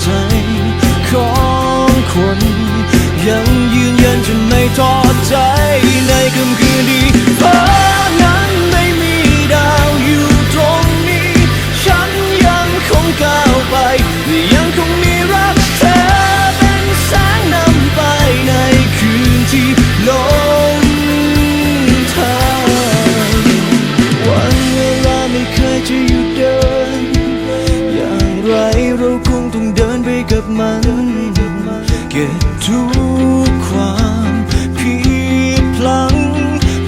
这里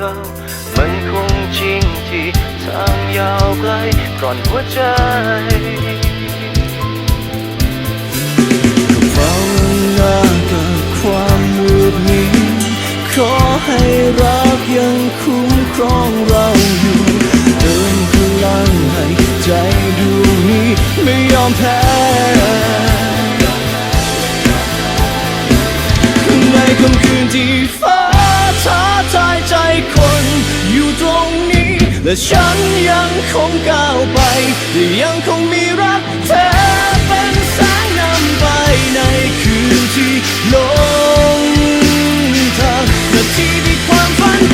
เก่ามันคงจริงที่ทางยาวไกลก่อนหัวใจภาวนากับความมืดมิดขอให้รักยังคุ้มครองเราอยู่เติมพลังให้ใจดวงนี้ไม่ยอมแพ้ในค่ำคืนที่ฟ้า และฉันยังคงก้าวไปและยังคงมีรักเธอเป็นแสงนำไปในคืนที่ลงทางนาทีที่ความฝัน